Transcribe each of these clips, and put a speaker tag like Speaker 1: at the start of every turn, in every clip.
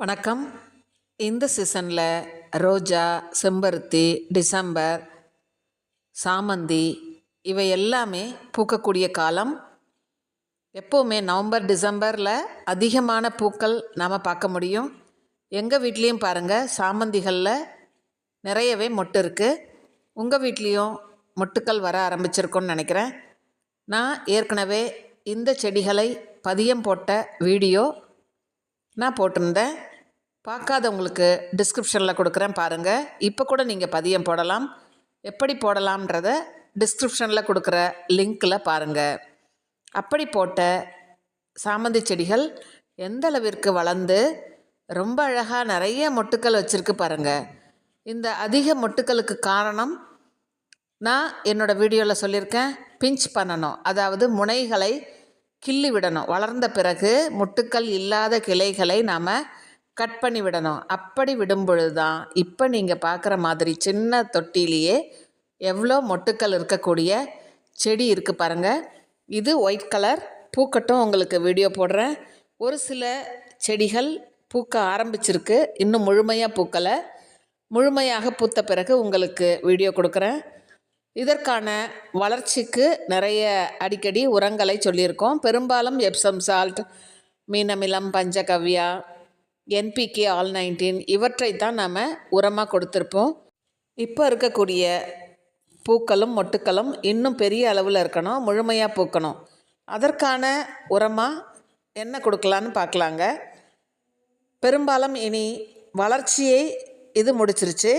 Speaker 1: வணக்கம். இந்த சீசனில் ரோஜா செம்பருத்தி டிசம்பர் சாமந்தி இவை எல்லாமே பூக்கக்கூடிய காலம். எப்போவுமே நவம்பர் டிசம்பரில் அதிகமான பூக்கள் நாம் பார்க்க முடியும். எங்கள் வீட்லேயும் பாருங்கள் சாமந்திகளில் நிறையவே மொட்டு இருக்குது உங்கள் வீட்லேயும் மொட்டுக்கள் வர ஆரம்பிச்சிருக்குன்னு நினைக்கிறேன். நான் ஏற்கனவே இந்த செடிகளை பதியம் போட்ட வீடியோ நான் போட்டிருந்தேன். பார்க்காதவங்களுக்கு டிஸ்கிரிப்ஷனில் கொடுக்குறேன் பாருங்கள் இப்போ கூட நீங்கள் பதியம் போடலாம். எப்படி போடலாம்ன்றத டிஸ்கிரிப்ஷனில் கொடுக்குற லிங்க்கில் பாருங்கள் அப்படி போட்ட சாமந்தி செடிகள் எந்த அளவிற்கு வளர்ந்து ரொம்ப அழகாக நிறைய மொட்டுக்கள் வச்சுருக்கு பாருங்கள் இந்த அதிக மொட்டுக்களுக்கு காரணம் நான் என்னோடய வீடியோவில் சொல்லியிருக்கேன். பிஞ்ச் பண்ணணும். அதாவது முனைகளை கிள்ளி விடணும். வளர்ந்த பிறகு முட்டுக்கள் இல்லாத கிளைகளை நாம் கட் பண்ணி விடணும். அப்படி விடும் பொழுது தான் இப்போ நீங்கள் பார்க்குற மாதிரி சின்ன தொட்டிலேயே எவ்வளோ மொட்டுக்கள் இருக்கக்கூடிய செடி இருக்குது பாருங்கள் இது ஒயிட் கலர். பூக்கட்டும் உங்களுக்கு வீடியோ போடுறேன். ஒரு சில செடிகள் பூக்க ஆரம்பிச்சிருக்கு. இன்னும் முழுமையாக பூக்கலை. முழுமையாக பூத்த பிறகு உங்களுக்கு வீடியோ கொடுக்குறேன். இதற்கான வளர்ச்சிக்கு நிறைய அடிக்கடி உரங்களை சொல்லியிருக்கோம். பெரும்பாலும் எப்சம் சால்ட் மீனமிலம் பஞ்சகவ்யா என்பிகே ஆல் நைன்டீன் இவற்றை தான் நாம் உரமாக கொடுத்துருப்போம். இப்போ இருக்கக்கூடிய பூக்களும் மொட்டுக்களும் இன்னும் பெரிய அளவில் இருக்கணும் முழுமையாக பூக்கணும். அதற்கான உரமாக என்ன கொடுக்கலான்னு பார்க்கலாங்க. பெரும்பாலும் இனி வளர்ச்சியை இது முடிச்சிருச்சு.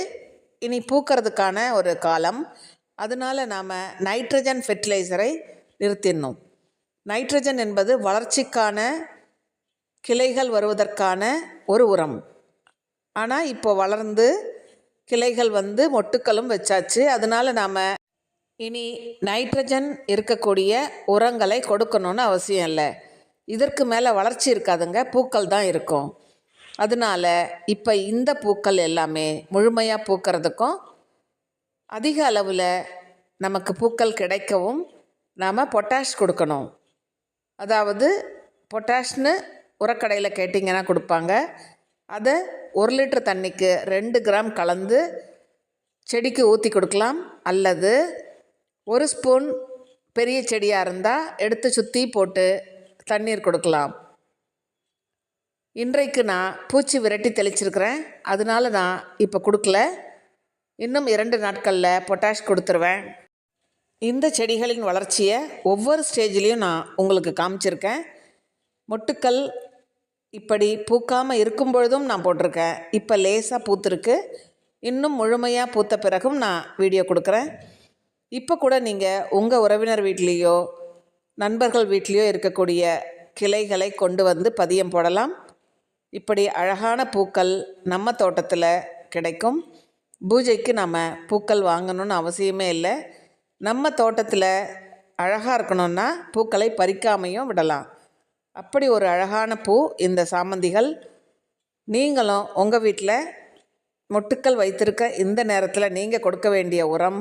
Speaker 1: இனி பூக்கிறதுக்கான ஒரு காலம். அதனால் நாம் நைட்ரஜன் ஃபெர்டிலைசரை நிறுத்திடணும். நைட்ரஜன் என்பது வளர்ச்சிக்கான கிளைகள் வருவதற்கான ஒரு உரம். ஆனால் இப்போ வளர்ந்து கிளைகள் வந்து மொட்டுக்களும் வச்சாச்சு. அதனால் நாம் இனி நைட்ரஜன் இருக்கக்கூடிய உரங்களை கொடுக்கணும்னு அவசியம் இல்லை. இதற்கு மேலே வளர்ச்சி இருக்காதுங்க. பூக்கள் தான் இருக்கும். அதனால் இப்போ இந்த பூக்கள் எல்லாமே முழுமையாக பூக்கிறதுக்கும் அதிக அளவில் நமக்கு பூக்கள் கிடைக்கவும் நாம் பொட்டாஷ் கொடுக்கணும். அதாவது பொட்டாஷ்னு உரக்கடையில் கேட்டிங்கன்னா கொடுப்பாங்க. அதை ஒரு லிட்டர் தண்ணிக்கு ரெண்டு கிராம் கலந்து செடிக்கு ஊற்றி கொடுக்கலாம். அல்லது ஒரு ஸ்பூன் பெரிய செடியாக இருந்தால் எடுத்து சுற்றி போட்டு தண்ணீர் கொடுக்கலாம். இன்றைக்கு நான் பூச்சி விரட்டி தெளிச்சிருக்கிறேன். அதனால நான் இப்போ கொடுக்கல. இன்னும் இரண்டு நாட்களில் பொட்டாஷ் கொடுத்துருவேன். இந்த செடிகளின் வளர்ச்சியை ஒவ்வொரு ஸ்டேஜ்லேயும் நான் உங்களுக்கு காமிச்சிருக்கேன். மொட்டுக்கள் இப்படி பூக்காமல் இருக்கும் பொழுதும் நான் போட்டிருக்கேன். இப்போ லேசாக பூத்துருக்கு. இன்னும் முழுமையாக பூத்த பிறகும் நான் வீடியோ கொடுக்குறேன். இப்போ கூட நீங்கள் உங்கள் உறவினர் வீட்லேயோ நண்பர்கள் வீட்லேயோ இருக்கக்கூடிய கிளைகளை கொண்டு வந்து பதியம் போடலாம். இப்படி அழகான பூக்கள் நம்ம தோட்டத்தில் கிடைக்கும். பூஜைக்கு நம்ம பூக்கள் வாங்கணும்னு அவசியமே இல்லை. நம்ம தோட்டத்தில் அழகாக இருக்கணும்னா பூக்களை பறிக்காமையும் விடலாம். அப்படி ஒரு அழகான பூ இந்த சாமந்திகள். நீங்களும் உங்கள் வீட்டில் மொட்டுக்கள் வைத்திருக்க இந்த நேரத்தில் நீங்கள் கொடுக்க வேண்டிய உரம்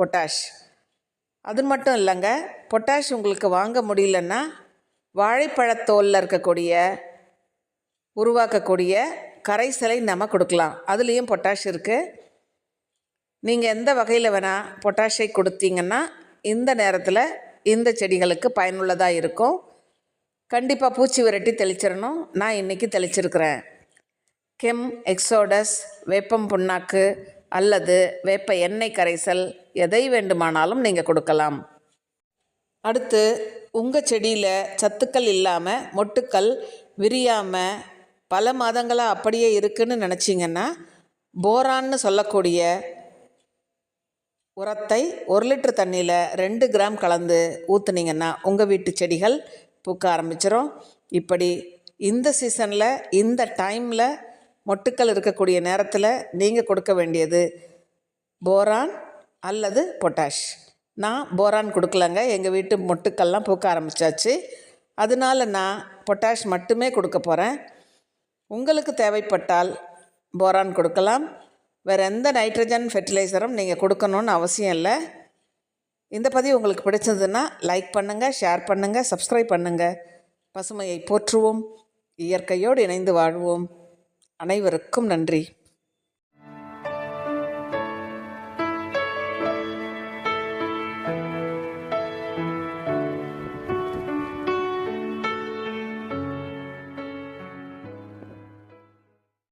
Speaker 1: பொட்டாஷ். அது மட்டும் இல்லைங்க பொட்டாஷ் உங்களுக்கு வாங்க முடியலன்னா வாழைப்பழத்தோலில் இருக்கக்கூடிய உருவாக்கக்கூடிய கரைசலை நம்ம கொடுக்கலாம். அதுலேயும் பொட்டாஷ் இருக்குது நீங்கள் எந்த வகையில் வேணால் பொட்டாஷை கொடுத்தீங்கன்னா இந்த நேரத்தில் இந்த செடிகளுக்கு பயனுள்ளதாக இருக்கும். கண்டிப்பாக பூச்சி விரட்டி தெளிச்சிடணும். நான் இன்றைக்கி தெளிச்சிருக்கிறேன். கெம் எக்ஸோடஸ் வேப்பம் புண்ணாக்கு அல்லது வேப்ப எண்ணெய் கரைசல் எதை வேண்டுமானாலும் நீங்கள் கொடுக்கலாம். அடுத்து உங்கள் செடியில் சத்துக்கள் இல்லாமல் மொட்டுக்கள் விரியாமல் பல மாதங்களாக அப்படியே இருக்குன்னு நினச்சிங்கன்னா போரான்னு சொல்லக்கூடிய உரத்தை ஒரு லிட்டர் தண்ணியில் ரெண்டு கிராம் கலந்து ஊற்றுனீங்கன்னா உங்கள் வீட்டு செடிகள் பூக்க ஆரம்பிச்சிடும் இப்படி இந்த சீசனில் இந்த டைமில் மொட்டுக்கள் இருக்கக்கூடிய நேரத்தில் நீங்கள் கொடுக்க வேண்டியது போரான் அல்லது பொட்டாஷ் நான் போரான் கொடுக்கலங்க. எங்கள் வீட்டு மொட்டுக்கள்லாம் பூக்க ஆரம்பித்தாச்சு அதனால நான் பொட்டாஷ் மட்டுமே கொடுக்க போகிறேன் உங்களுக்கு தேவைப்பட்டால் போரான் கொடுக்கலாம். வேறு எந்த நைட்ரஜன் ஃபெர்டிலைசரும் நீங்கள் கொடுக்கணுன்னு அவசியம் இல்லை. இந்த பதிவு உங்களுக்கு பிடிச்சதுன்னா லைக் பண்ணுங்கள் ஷேர் பண்ணுங்கள் சப்ஸ்கிரைப் பண்ணுங்கள் பசுமையை போற்றுவோம் இயற்கையோடு இணைந்து வாழ்வோம். அனைவருக்கும் நன்றி.